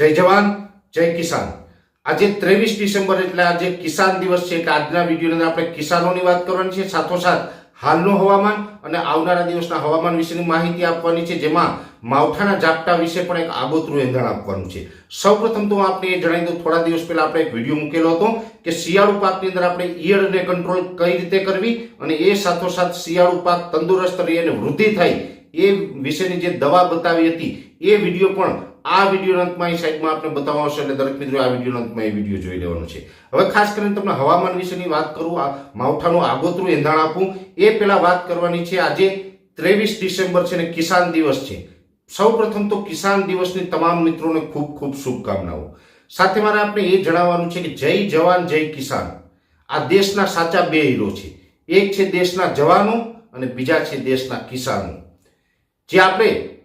જય જવાન, જય કિસાન. આજે ત્રેવીસ ડિસેમ્બર એટલે આજે કિસાન દિવસ છે એટલે આજના વિડીયોની અંદર આપણે કિસાનોની વાત કરવાની છે. સાથોસાથ હાલનું હવામાન અને આવનારા દિવસના હવામાન વિશેની માહિતી આપવાની છે. જેમાં માવઠાના ઝાપટા વિશે પણ એક આગોતરું એંધાણ આપવાનું છે. સૌપ્રથમ તો હું આપને એ જણાવી દઉં, થોડા દિવસ પહેલા આપણે એક વીડિયો મૂકેલો હતો કે શિયાળુ પાકની અંદર આપણે ઈયળને કંટ્રોલ કઈ રીતે કરવી અને એ સાથોસાથ શિયાળુ પાક તંદુરસ્ત રહી અને વૃદ્ધિ થાય એ વિશેની જે દવા બતાવી હતી, એ વીડિયો પણ આ વીડિયો અંતમાં એ સાઈડમાં આપણે બતાવવા આવશે એટલે દરેક મિત્રો આ વીડિયો અંતમાં એ વીડિયો જોઈ લેવાનો છે. હવે ખાસ કરીને તમને હવામાન વિશેની વાત કરું, આ માવઠાનું આગોતરું એંધાણ આપું, એ પહેલા વાત કરવાની છે, આજે ત્રેવીસ ડિસેમ્બર છે ને કિસાન દિવસ છે. સૌ પ્રથમ તો કિસાન દિવસની તમામ મિત્રોને ખૂબ ખૂબ શુભકામનાઓ. સાથે મારે આપણે એ જણાવવાનું છે કે જય જવાન, જય કિસાન. આ દેશના સાચા બે હીરો છે. એક છે દેશના જવાનો અને બીજા છે દેશના કિસાનો. જે આપણે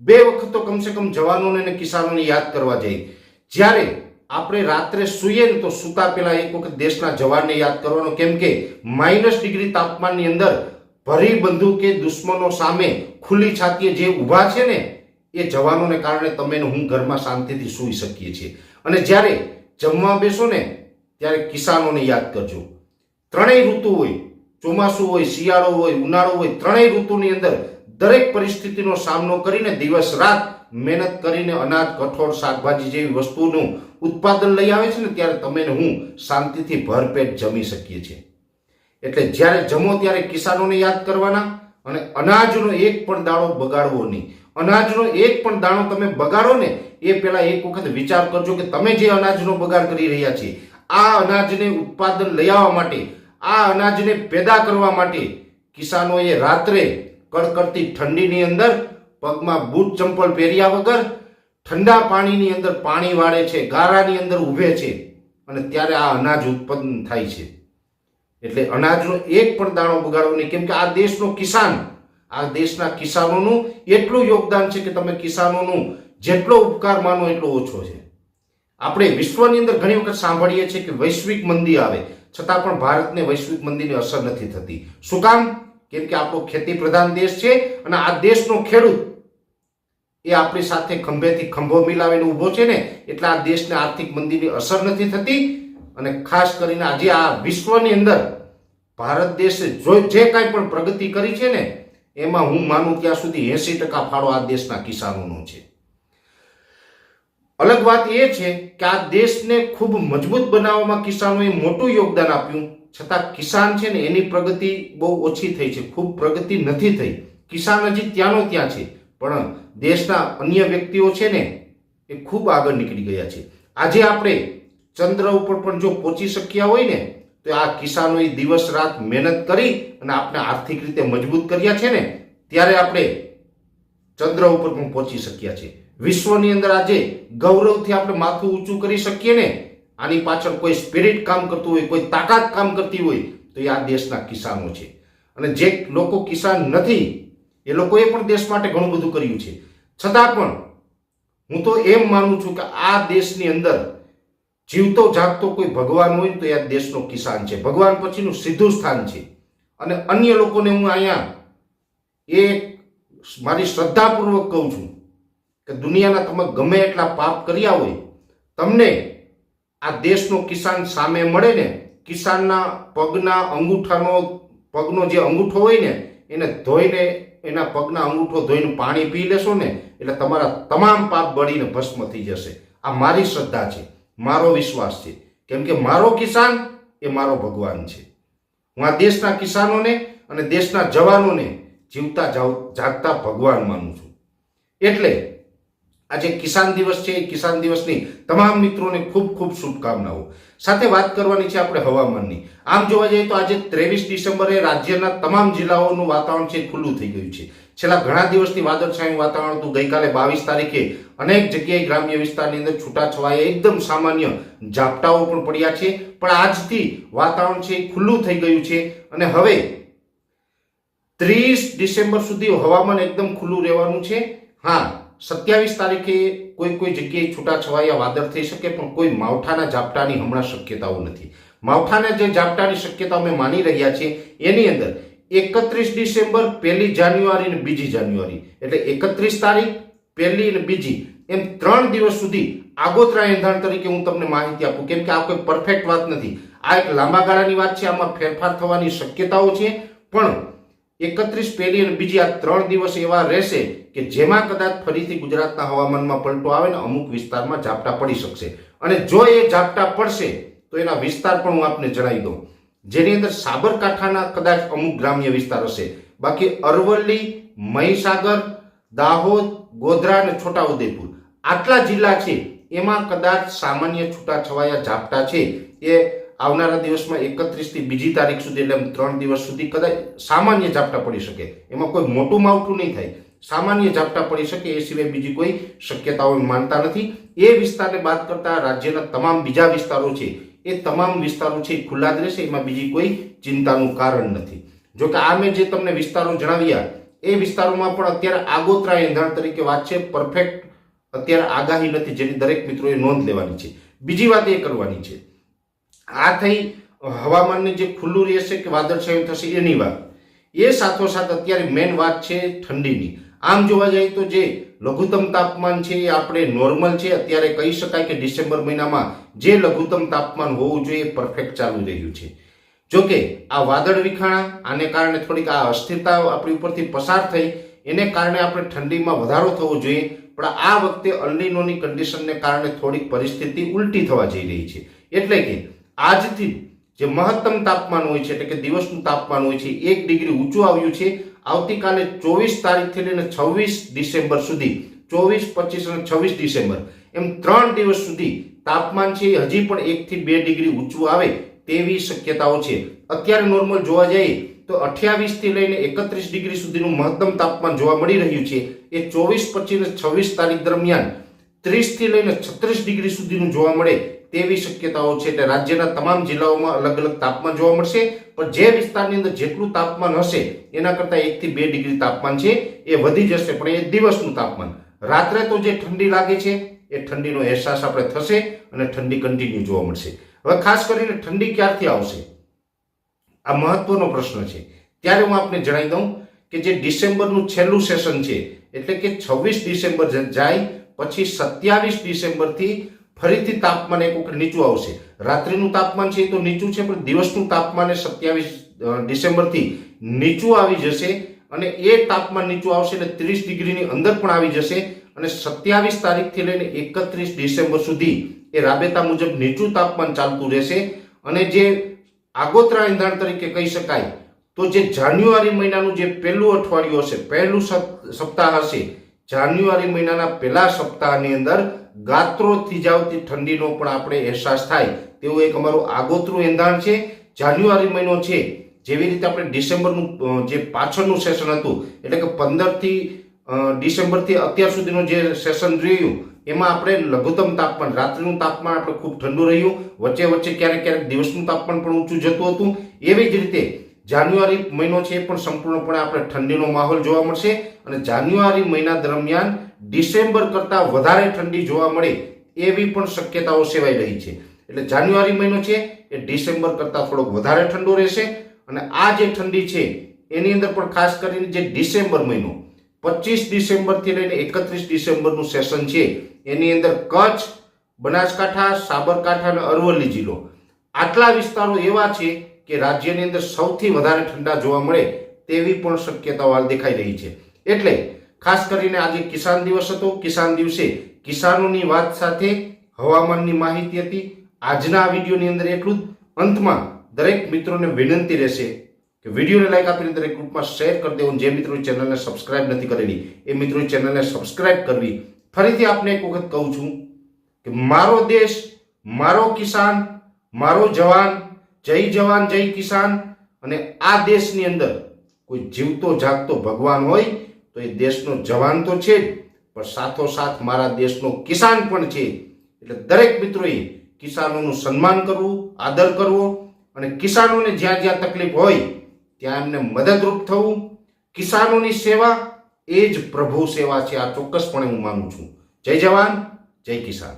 બે વખત તો કમસે કમ જવાનોને અને કિસાનોને યાદ કરવા જઈએ. જ્યારે આપણે રાત્રે સૂઈએ ને તો સૂતા પહેલા એક વખત દેશના જવાનને યાદ કરવાનો, કેમ કે માઇનસ ડિગ્રી તાપમાનની અંદર ભરી બંદૂકે દુશ્મનો સામે ખુલ્લી છાતીએ જે ઊભા છે ને, એ જવાનોને કારણે તમે હું ઘરમાં શાંતિથી સૂઈ શકીએ છીએ. અને જ્યારે જમવા બેસો ને, ત્યારે કિસાનોને યાદ કરજો. ત્રણેય ઋતુ હોય, ચોમાસું હોય, શિયાળો હોય, ઉનાળો હોય, ત્રણેય ઋતુની અંદર દરેક પરિસ્થિતિનો સામનો કરીને દિવસ રાત મહેનત કરીને અનાજ, કઠોળ, શાકભાજી જેવી વસ્તુનું ઉત્પાદન લઈ આવે છે ને, ત્યારે તમે હું શાંતિથી ભરપેટ જમી શકીએ છીએ. એટલે જ્યારે જમો ત્યારે કિસાનોને યાદ કરવાના અને અનાજનો એક પણ દાણો બગાડવો નહીં. અનાજનો એક પણ દાણો તમે બગાડો ને, એ પહેલાં એક વખત વિચાર કરજો કે તમે જે અનાજનો બગાડ કરી રહ્યા છીએ, આ અનાજને ઉત્પાદન લઈ આવવા માટે, આ અનાજને પેદા કરવા માટે કિસાનોએ રાત્રે કડકડતી ઠંડીની અંદર પગમાં બૂટ ચંપલ પહેર્યા વગર ઠંડા પાણીની અંદર પાણી વાળે છે, ગારાની અંદર ઊભે છે અને ત્યારે આ અનાજ ઉત્પન્ન થાય છે. એટલે અનાજનો એક પણ દાણો બગાડવો નહીં. કેમ કે આ દેશનો કિસાન, આ દેશના કિસાનોનું એટલું યોગદાન છે કે તમે કિસાનોનું જેટલો ઉપકાર માનો એટલો ઓછો છે. આપણે વિશ્વની અંદર ઘણી વખત સાંભળીએ છીએ કે વૈશ્વિક મંદી આવે. છતાં પણ ભારતને વૈશ્વિક મંદીની અસર નથી થતી. શું કામ? કેમ કે આપણો ખેતી પ્રધાન દેશ છે અને આ દેશનો ખેડૂત એ આપણી સાથે ખંભેથી ખંભો મિલાવીને ઊભો છે ને, એટલે આ દેશને આર્થિક મંદીની અસર નથી થતી. અને ખાસ કરીને આજે આ વિશ્વની અંદર ભારત દેશે જો જે કાંઈ પણ પ્રગતિ કરી છે ને, એમાં હું માનું ત્યાં સુધી એસી ટકા ફાળો આ દેશના કિસાનોનો છે. અલગ વાત એ છે કે આ દેશને ખૂબ મજબૂત બનાવવામાં કિસાનોએ મોટું યોગદાન આપ્યું. છતાં કિસાન છે ને એની પ્રગતિ બહુ ઓછી થઈ છે. ખૂબ પ્રગતિ નથી થઈ. કિસાન હજી ત્યાંનો ત્યાં છે. પણ દેશના અન્ય વ્યક્તિઓ છે ને એ ખૂબ આગળ નીકળી ગયા છે. આજે આપણે ચંદ્ર ઉપર પણ જો પહોંચી શક્યા હોય ને, તો આ કિસાનોએ દિવસ રાત મહેનત કરી અને આપણે આર્થિક રીતે મજબૂત કર્યા છે ને, ત્યારે આપણે ચંદ્ર ઉપર પણ પહોંચી શક્યા છે. વિશ્વની અંદર આજે ગૌરવથી આપણે માથું ઊંચું કરી શકીએ ને આની પાછળ કોઈ સ્પિરિટ કામ કરતું હોય, કોઈ તાકાત કામ કરતી હોય, તો એ આ દેશના કિસાનો છે. અને જે લોકો કિસાન નથી, એ લોકોએ પણ દેશ માટે ઘણું બધું કર્યું છે. છતાં પણ હું તો એમ માનું છું કે આ દેશની અંદર જીવતો જાગતો કોઈ ભગવાન હોય તો એ આ દેશનો કિસાન છે. ભગવાન પછીનું સીધું સ્થાન છે. અને અન્ય લોકોને હું અહીંયા એ મારી શ્રદ્ધાપૂર્વક કહું છું કે દુનિયાના તમે ગમે એટલા પાપ કર્યા હોય, તમને આ દેશનો કિસાન સામે મળે ને, કિસાનના પગના અંગૂઠાનો, પગનો જે અંગૂઠો હોય ને, એને ધોઈને એના પગના અંગૂઠો ધોઈને પાણી પી લેશો ને, એટલે તમારા તમામ પાપ બળીને ભસ્મ થઈ જશે. આ મારી શ્રદ્ધા છે, મારો વિશ્વાસ છે. કેમ કે મારો કિસાન એ મારો ભગવાન છે. હું આ દેશના કિસાનોને અને દેશના જવાનોને જીવતા જાવ- જાગતા ભગવાન માનું છું. એટલે આજે કિસાન દિવસ છે એ કિસાન દિવસની તમામ મિત્રોને ખૂબ ખૂબ શુભકામનાઓ. સાથે વાત કરવાની છે આપણે હવામાનની. આમ જોવા જઈએ તો આજે ત્રેવીસ ડિસેમ્બરે રાજ્યના તમામ જિલ્લાઓનું વાતાવરણ છે ખુલ્લું થઈ ગયું છે. છેલ્લા ઘણા દિવસથી વાદળછાયું વાતાવરણ હતું. ગઈકાલે બાવીસ તારીખે અનેક જગ્યાએ ગ્રામ્ય વિસ્તારની અંદર છૂટાછવાયા એકદમ સામાન્ય ઝાપટાઓ પણ પડ્યા છે. પણ આજથી વાતાવરણ છે ખુલ્લું થઈ ગયું છે અને હવે ત્રીસ ડિસેમ્બર સુધી હવામાન એકદમ ખુલ્લું રહેવાનું છે. હા સત્યાવીસ તારીખે કોઈ કોઈ જગ્યાએ છૂટાછવાયા વાદળ થઈ શકે, પણ કોઈ માવઠાના ઝાપટાની હમણાં શક્યતાઓ નથી. માવઠાના જે ઝાપટાની શક્યતાઓ અમે માની રહ્યા છીએ, એની અંદર એકત્રીસ ડિસેમ્બર, પહેલી જાન્યુઆરી અને બીજી જાન્યુઆરી. એટલે એકત્રીસ તારીખ, પહેલી અને બીજી, એમ ત્રણ દિવસ સુધી આગોતરા એંધાણ તરીકે હું તમને માહિતી આપું. કેમ કે આ કોઈ પરફેક્ટ વાત નથી. આ એક લાંબા ગાળાની વાત છે, આમાં ફેરફાર થવાની શક્યતાઓ છે, પણ એકત્રીસ પહેલી અને બીજી આ ત્રણ દિવસ એવા રહેશે કે જેમાં કદાચ ફરીથી ગુજરાતના હવામાનમાં પલટો આવે ને અમુક વિસ્તારમાં ઝાપટા પડી શકશે. અને જો એ ઝાપટા પડશે, તો એના વિસ્તાર પણ હું આપને જણાવી દઉં. જેની અંદર સાબરકાંઠાના કદાચ અમુક ગ્રામ્ય વિસ્તાર હશે. બાકી અરવલ્લી, મહીસાગર, દાહોદ, ગોધરા અને છોટાઉદેપુર. આટલા જિલ્લા છે, એમાં કદાચ સામાન્ય છૂટાછવાયા ઝાપટા છે. એ આવનારા દિવસમાં એકત્રીસથી બીજી તારીખ સુધી એટલે ત્રણ દિવસ સુધી કદાચ સામાન્ય ઝાપટા પડી શકે. એમાં કોઈ મોટું માવઠું નહીં થાય. સામાન્ય ઝાપટા પડી શકે એ સિવાય બીજી કોઈ શક્યતાઓ માનતા નથી. એ વિસ્તારને બાદ કરતા રાજ્યના તમામ બીજા વિસ્તારો છે, એ તમામ વિસ્તારો છે ખુલ્લા જ રહેશે, એમાં બીજી કોઈ ચિંતાનું કારણ નથી. જો કે આ મેં જે તમને વિસ્તારો જણાવ્યા, એ વિસ્તારોમાં પણ અત્યારે આગોતરા એંધાણ તરીકે વાત છે, પરફેક્ટ અત્યારે આગાહી નથી જેની દરેક મિત્રોએ નોંધ લેવાની છે. બીજી વાત એ કરવાની છે આ થઈ હવામાનને જે ખુલ્લું રહેશે કે વાદળછાયું થશે એની વાત. એ સાથોસાથ અત્યારે મેઇન વાત છે ઠંડીની. આમ જોવા જઈએ તો જે લઘુત્તમ તાપમાન છે એ આપણે નોર્મલ છે. અત્યારે કહી શકાય કે ડિસેમ્બર મહિનામાં જે લઘુત્તમ તાપમાન હોવું જોઈએ એ પરફેક્ટ ચાલુ રહ્યું છે. જોકે આ વાદળ વિખાણા, આને કારણે થોડીક આ અસ્થિરતા આપણી ઉપરથી પસાર થઈ. એને કારણે આપણે ઠંડીમાં વધારો થવો જોઈએ. પણ આ વખતે અલ્લીનોની કન્ડિશનને કારણે થોડીક પરિસ્થિતિ ઉલટી થવા જઈ રહી છે. એટલે કે આજથી જે મહત્તમ તાપમાન હોય છે, એટલે કે દિવસનું તાપમાન હોય છે, એક ડિગ્રી ઊંચું આવ્યું છે. આવતીકાલે ચોવીસ તારીખથી લઈને છવ્વીસ ડિસેમ્બર સુધી, ચોવીસ, પચીસ અને છવ્વીસ ડિસેમ્બર, એમ ત્રણ દિવસ સુધી તાપમાન છે, હજી પણ એકથી બે ડિગ્રી ઊંચું આવે તેવી શક્યતાઓ છે. અત્યારે નોર્મલ જોવા જઈએ તો અઠ્યાવીસથી લઈને એકત્રીસ ડિગ્રી સુધીનું મહત્તમ તાપમાન જોવા મળી રહ્યું છે. એ ચોવીસ, પચીસ છવ્વીસ તારીખ દરમિયાન ત્રીસથી લઈને છત્રીસ ડિગ્રી સુધીનું જોવા મળે તેવી શક્યતાઓ છે એટલે રાજ્યના તમામ જિલ્લાઓમાં અલગ અલગ તાપમાન જોવા મળશે. પણ જે વિસ્તારની અંદર જેટલું તાપમાન હશે, એના કરતાં એકથી બે ડિગ્રી તાપમાન છે, એ વધી જશે, પણ એ દિવસનું તાપમાન. રાત્રે તો જે ઠંડી લાગે છે, એ ઠંડીનો અહેસાસ આપણે થશે અને ઠંડી કન્ટિન્યુ જોવા મળશે. હવે ખાસ કરીને ઠંડી ક્યારથી આવશે? આ મહત્વનો પ્રશ્ન છે. ત્યારે હું આપને જણાવી દઉં કે જે ડિસેમ્બરનું છેલ્લું સેશન છે, એટલે કે છવ્વીસ ડિસેમ્બર જાય, પછી સત્યાવીસ ડિસેમ્બરથી ફરીથી તાપમાન એક વખત નીચું આવશે. રાત્રિનું તાપમાન છે એ તો નીચું છે, પણ દિવસનું તાપમાન એ સત્યાવીસ ડિસેમ્બરથી નીચું આવી જશે અને એ તાપમાન નીચું આવશે એટલે ત્રીસ ડિગ્રીની અંદર પણ આવી જશે અને સત્યાવીસ તારીખથી લઈને એકત્રીસ ડિસેમ્બર સુધી એ રાબેતા મુજબ નીચું તાપમાન ચાલતું રહેશે. અને જે આગોતરા ઇંધણ તરીકે કહી શકાય, તો જે જાન્યુઆરી મહિનાનું જે પહેલું અઠવાડિયું હશે, પહેલું સપ- સપ્તાહ હશે જાન્યુઆરી મહિનાના પહેલા સપ્તાહની અંદર ગાત્રો થીજાવતી ઠંડીનો પણ આપણે અહેસાસ થાય તેવું એક અમારું આગોતરું એંધાણ છે. જાન્યુઆરી મહિનો છે, જેવી રીતે આપણે ડિસેમ્બરનું જે પાછળનું સેશન હતું, એટલે કે પંદરથી ડિસેમ્બરથી અત્યાર સુધીનું જે સેશન રહ્યું, એમાં આપણે લઘુત્તમ તાપમાન, રાત્રિનું તાપમાન આપણે ખૂબ ઠંડુ રહ્યું. વચ્ચે વચ્ચે ક્યારેક ક્યારેક દિવસનું તાપમાન પણ ઊંચું જતું હતું. એવી જ રીતે જાન્યુઆરી મહિનો છે એ પણ સંપૂર્ણપણે આપણે ઠંડીનો માહોલ જોવા મળશે અને જાન્યુઆરી મહિના દરમિયાન ડિસેમ્બર કરતાં વધારે ઠંડી જોવા મળે એવી પણ શક્યતાઓ સેવાઈ રહી છે. એટલે જાન્યુઆરી મહિનો છે એ ડિસેમ્બર કરતાં થોડોક વધારે ઠંડો રહેશે અને આ જે ઠંડી છે એની અંદર પણ ખાસ કરીને જે ડિસેમ્બર મહિનો, પચીસ ડિસેમ્બરથી લઈને એકત્રીસ ડિસેમ્બરનું સેશન છે, એની અંદર કચ્છ, બનાસકાંઠા, સાબરકાંઠા અને અરવલ્લી જિલ્લો. આટલા વિસ્તારો એવા છે કે રાજ્યની અંદર સૌથી વધારે ઠંડા જોવા મળે તેવી પણ શક્યતાઓ હાલ દેખાઈ રહી છે. એટલે ખાસ કરીને આજે કિસાન દિવસ હતો. કિસાન દિવસે કિસાનોની વાત સાથે હવામાનની માહિતી હતી. આજના વિડીયોની અંદર એટલું જ. અંતમાં દરેક મિત્રોને વિનંતી રહેશે કે વિડીયોને લાઈક આપીને દરેક ગ્રુપમાં શેર કરી દેવું. જે મિત્રો ચેનલને સબસ્ક્રાઇબ નથી કરેલી, એ મિત્રો ચેનલને સબસ્ક્રાઇબ કરવી. ફરીથી આપને એક વખત કહું છું કે મારો દેશ, મારો કિસાન, મારો જવાન જય જવાન, જય કિસાન. અને આ દેશની અંદર કોઈ જીવતો જાગતો ભગવાન હોય તો એ દેશનો જવાન તો છે જ, પણ સાથોસાથ મારા દેશનો કિસાન પણ છે. એટલે દરેક મિત્રોએ કિસાનોનું સન્માન કરવું, આદર કરવો અને કિસાનોને જ્યાં જ્યાં તકલીફ હોય ત્યાં એમને મદદરૂપ થવું. કિસાનોની સેવા એ જ પ્રભુ સેવા છે, આ ચોક્કસપણે હું માનું છું. જય જવાન, જય કિસાન.